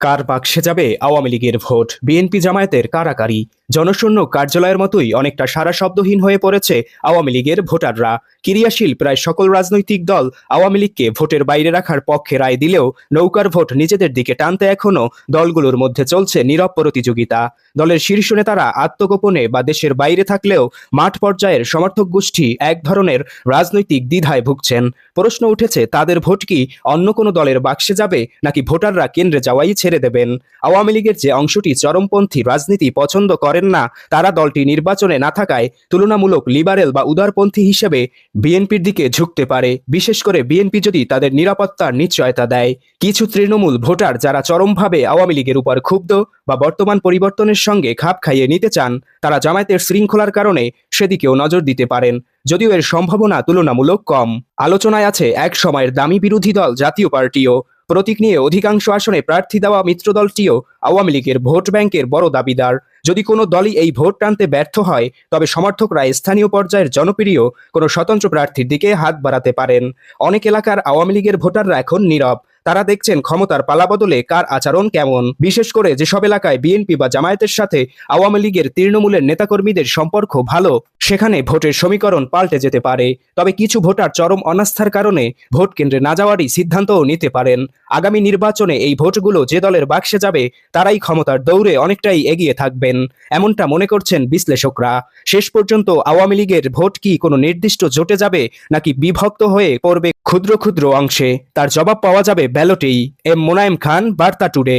কার বাক্সে যাবে আওয়ামী লীগের ভোট? বিএনপি জামায়াতের কারাকারি। জনশূন্য কার্যালয়ের মতোই অনেকটা সারা শব্দহীন হয়ে পড়েছে আওয়ামী লীগের ভোটাররা। ক্রিয়াশীল প্রায় সকল রাজনৈতিক দল আওয়ামী লীগকে ভোটের বাইরে রাখার পক্ষে রায় দিলেও নৌকার ভোট নিজেদের দিকে টানতে এখনও দলগুলোর মধ্যে চলছে নীরব প্রতিযোগিতা। দলের শীর্ষ নেতারা আত্মগোপনে বা দেশের বাইরে থাকলেও মাঠ পর্যায়ের সমর্থক গোষ্ঠী এক ধরনের রাজনৈতিক দ্বিধায় ভুগছেন। প্রশ্ন উঠেছে, তাদের ভোট কি অন্য কোনো দলের বাক্সে যাবে নাকি ভোটাররা কেন্দ্রে যাওয়াই ছেড়ে দেবেন। আওয়ামী লীগের যে অংশটি চরমপন্থী রাজনীতি পছন্দ করেন না, তারা দলটি নির্বাচনে না থাকায় তুলনামূলক লিবারেল বা উদারপন্থী হিসেবে বিএনপির দিকে ঝুঁকতে পারে। বিশেষ করে বিএনপি যদি তাদের নিরাপত্তার নিশ্চয়তা দেয়। কিছু তৃণমূল ভোটার যারা চরমভাবে আওয়ামী লীগের উপর ক্ষুব্ধ বা বর্তমান পরিবর্তনের সঙ্গে খাপ খাইয়ে নিতে চান, তারা জামায়াতের শৃঙ্খলার কারণে সেদিকেও নজর দিতে পারেন। যদিও এর সম্ভাবনা তুলনামূলক কম। আলোচনায় আছে এক সময়ের দামি বিরোধী দল জাতীয় পার্টিও। প্রতীক নিয়ে অধিকাংশ আসনে প্রার্থী দেওয়া মিত্রদলটিও আওয়ামী লীগের ভোট ব্যাংকের বড় দাবিদার। যদি কোনো দলই এই ভোট টানতে ব্যর্থ হয়, তবে সমর্থকরা স্থানীয় পর্যায়ের জনপ্রিয় কোনো স্বতন্ত্র প্রার্থীর দিকে হাত বাড়াতে পারেন। অনেক এলাকার আওয়ামী লীগের ভোটাররা এখন নীরব। তারা দেখছেন ক্ষমতার পালাবদলে কার আচরণ কেমন। বিশেষ করে যেসব এলাকায় বিএনপি বা জামায়াতের সাথে আওয়ামী লীগের তৃণমূলের নেতাকর্মীদের সম্পর্ক ভালো, সেখানে ভোটের সমীকরণ পাল্টে যেতে পারে। তবে কিছু ভোটার চরম অনাস্থার কারণে ভোট কেন্দ্রে না যাওয়ারই সিদ্ধান্তও নিতে পারেন। আগামী নির্বাচনে এই ভোটগুলো যে দলের বাক্সে যাবে, তারাই ক্ষমতার দৌড়ে অনেকটাই এগিয়ে থাকবেন, এমনটা মনে করছেন বিশ্লেষকরা। শেষ পর্যন্ত আওয়ামী লীগের ভোট কি কোনো নির্দিষ্ট জোটে যাবে, নাকি বিভক্ত হয়ে পড়বে ক্ষুদ্র ক্ষুদ্র অংশে? তার জবাব পাওয়া যাবে ব্যালটেই এম মোনায়েম খান বার্তা টুডে।